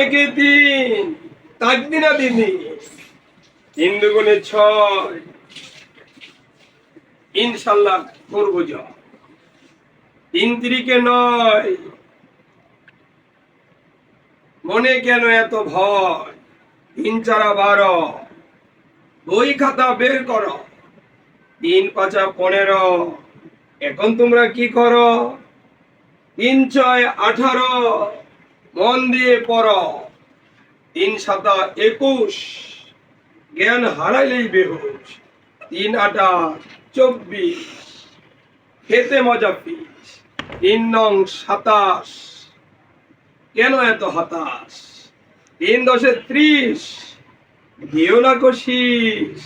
একে তিন তাক দিনা দিদি তিন দুগুণে ছয়, ইনশাল্লাহ করব যা তিন তিরিকে নয়, মনে কেন এত ভয়? তিন চারা বারো, বই খাতা বের করো। তিন পাঁচা পনেরো, এখন তোমরা কি করো? তিন ছয় আঠারো মন দিয়ে পড়ো তিন সাতা একুশ, জ্ঞান হারাইলেই বেহুশ। তিন আটা চব্বিশ, খেতে মজা পিস তিন নং সাতাশ, কেন এত হতাশ? তিন দশে ত্রিশ, দিও না কশিস